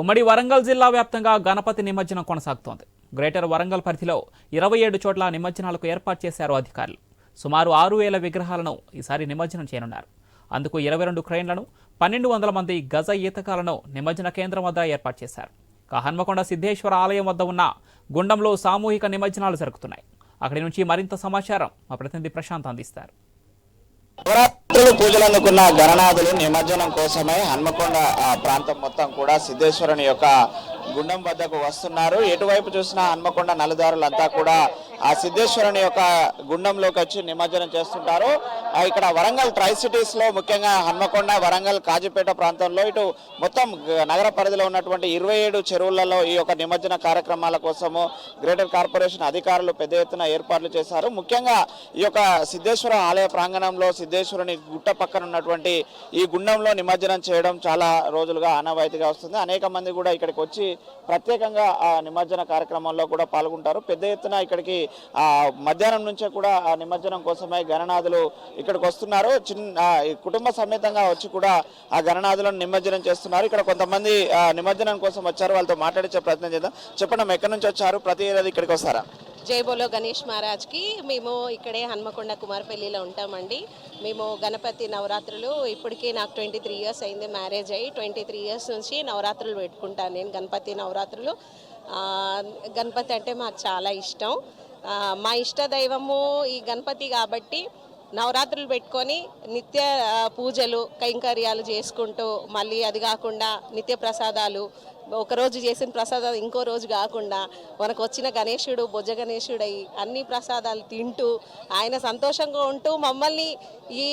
ఉమ్మడి వరంగల్ జిల్లా వ్యాప్తంగా గణపతి నిమజ్జనం కొనసాగుతోంది. గ్రేటర్ వరంగల్ పరిధిలో ఇరవై ఏడు చోట్ల నిమజ్జనాలకు ఏర్పాటు చేశారు అధికారులు. సుమారు ఆరు వేల విగ్రహాలను ఈసారి నిమజ్జనం చేయనున్నారు. అందుకు ఇరవై రెండు క్రైన్లను పన్నెండు వందల మంది గజ ఈతకాలను నిమజ్జన కేంద్రం వద్ద ఏర్పాటు చేశారు. హన్మకొండ సిద్ధేశ్వర ఆలయం వద్ద ఉన్న గుండంలో సామూహిక నిమజ్జనాలు జరుగుతున్నాయి. అక్కడి నుంచి మరింత సమాచారం మా ప్రతినిధి ప్రశాంత్ అందిస్తారు. పూజలు అందుకున్న గణనాథులు నిమజ్జనం కోసమై హన్మకొండ ప్రాంతం మొత్తం కూడా సిద్ధేశ్వరుని యొక్క గుండం వద్దకు వస్తున్నారు. ఎటువైపు చూసినా హన్మకొండ నలుదారులంతా కూడా ఆ సిద్ధేశ్వరుని యొక్క గుండంలోకి వచ్చి నిమజ్జనం చేస్తుంటారు. ఇక్కడ వరంగల్ ట్రై సిటీస్లో ముఖ్యంగా హన్మకొండ వరంగల్ కాజీపేట ప్రాంతంలో ఇటు మొత్తం నగర పరిధిలో ఉన్నటువంటి ఇరవై ఏడు చెరువులలో ఈ యొక్క నిమజ్జన కార్యక్రమాల కోసము గ్రేటర్ కార్పొరేషన్ అధికారులు పెద్ద ఎత్తున ఏర్పాట్లు చేశారు. ముఖ్యంగా ఈ యొక్క సిద్ధేశ్వర ఆలయ ప్రాంగణంలో సిద్ధేశ్వరుని గుట్ట పక్కన ఉన్నటువంటి ఈ గుండంలో నిమజ్జనం చేయడం చాలా రోజులుగా ఆనవాయితీగా వస్తుంది. అనేక మంది కూడా ఇక్కడికి వచ్చి ప్రత్యేకంగా ఆ నిమజ్జన కార్యక్రమంలో కూడా పాల్గొంటారు. పెద్ద ఎత్తున ఇక్కడికి మధ్యాహ్నం నుంచే కూడా ఆ నిమజ్జనం కోసమై గణనాథులు ఇక్కడికి వస్తున్నారు. చిన్న ఆ, కుటుంబ సమేతంగా వచ్చి కూడా ఆ గణనాథులను నిమజ్జనం చేస్తున్నారు. ఇక్కడ కొంతమంది ఆ, నిమజ్జనం కోసం వచ్చారు. వాళ్ళతో మాట్లాడే ప్రయత్నం చేద్దాం. చెప్పండి ఎక్కడి నుంచి వచ్చారు? ప్రతి ఏడాది ఇక్కడికి వస్తారా? జై బోలో గణేష్ మహారాజ్కి మేము ఇక్కడే హన్మకొండ కుమారపల్లిలో ఉంటామండి. మేము గణపతి నవరాత్రులు ఇప్పటికే నాకు ట్వంటీ త్రీ ఇయర్స్ అయింది మ్యారేజ్ అయ్యి. ట్వంటీ త్రీ ఇయర్స్ నుంచి నవరాత్రులు పెట్టుకుంటాను నేను గణపతి నవరాత్రులు. గణపతి అంటే మాకు చాలా ఇష్టం. మా ఇష్ట దైవము ఈ గణపతి కాబట్టి నవరాత్రులు పెట్టుకొని నిత్య పూజలు కైంకర్యాలు చేసుకుంటూ మళ్ళీ అది కాకుండా నిత్య ప్రసాదాలు ఒకరోజు చేసిన ప్రసాదాలు ఇంకో రోజు కాకుండా మనకు వచ్చిన గణేశుడు బొజ్జ గణేశుడై అన్ని ప్రసాదాలు తింటూ ఆయన సంతోషంగా ఉంటూ మమ్మల్ని ఈ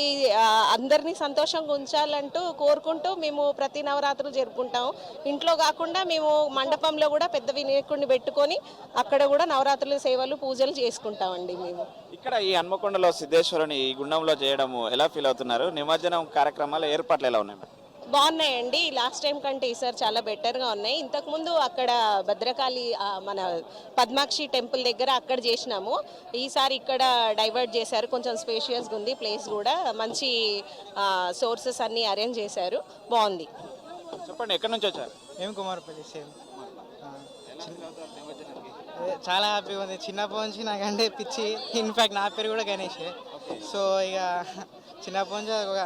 అందరినీ సంతోషంగా ఉంచాలంటూ కోరుకుంటూ మేము ప్రతి నవరాత్రులు జరుపుకుంటాం. ఇంట్లో కాకుండా మేము మండపంలో కూడా పెద్ద వినాయకుడిని పెట్టుకొని అక్కడ కూడా నవరాత్రుల సేవలు పూజలు చేసుకుంటామండి మేము. ఇక్కడ ఈ హన్మకొండలో సిద్ధేశ్వరుని ఈ గుండంలో చేయడం ఎలా ఫీల్ అవుతున్నారు? నిమజ్జనం కార్యక్రమాల ఏర్పాట్లు ఎలా ఉన్నాయి? బాగున్నాయండి. లాస్ట్ టైం కంటే ఈసారి చాలా బెటర్గా ఉన్నాయి. ఇంతకుముందు అక్కడ భద్రకాళి మన పద్మాక్షి టెంపుల్ దగ్గర అక్కడ చేసినాము. ఈసారి ఇక్కడ డైవర్ట్ చేశారు. కొంచెం స్పేషియస్గా ఉంది ప్లేస్ కూడా. మంచి సోర్సెస్ అన్నీ అరేంజ్ చేశారు. బాగుంది. చెప్పండి ఎక్కడి నుంచి వచ్చారు? ఏం కుమారపల్లి సేమ్. అదే చాలా హ్యాపీగా ఉంది. చిన్నప్పటి నుంచి నాకంటే పిచ్చి. ఇన్ఫాక్ట్ నా పేరు కూడా గణేష్. సో ఇక చిన్నప్పటి నుంచి ఒక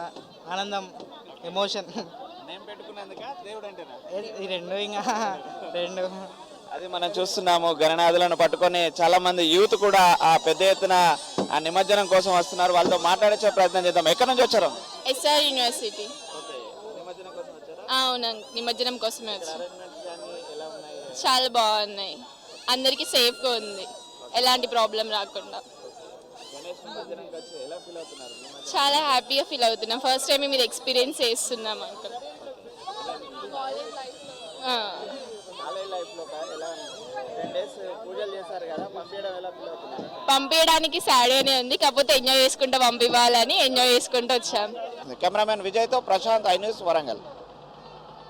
ఆనందం. ఎమోషన్ నేను పెట్టుకున్నందుక? దేవుడు అంటేనా? ఈ రెండు ఇంకా రెండు. అది మనం చూస్తున్నాము గణనాథులను పట్టుకొని చాలా మంది యూత్ కూడా ఆ పెద్ద ఎత్తున ఆ నిమజ్జనం కోసం వస్తున్నారు. వాళ్ళతో మాట్లాడించే ప్రయత్నం చేద్దాం. ఎక్కడి నుంచి వచ్చారు? SR university. నిమజ్జనం కోసం వచ్చారా? అవును నిమజ్జనం కోసమే వచ్చాం. చాలా బాగున్నాయి. అందరికీ సేఫ్గా ఉంది. ఎలాంటి ప్రాబ్లం రాకుండా. చాలా హ్యాపీగా ఫీల్ అవుతున్నాం. ఫస్ట్ టైం మీరు ఎక్స్పీరియన్స్ చేస్తున్నాం అంకుల్ ఆ. కాలేజ్ లైఫ్లో ఎలా టెన్ డేస్ పూజలు చేశారు కదా పంపించడం ఎలా ఫీల్ అవుతున్నారు పంపించడానికి సాడేనే ఉంది కాకపోతే ఎంజాయ్ చేసుకుంటూ పంపివ్వాలని ఎంజాయ్ చేసుకుంటూ వచ్చాం. కెమెరామెన్ విజయ్తో ప్రశాంత్ ఐ న్యూస్ వరంగల్.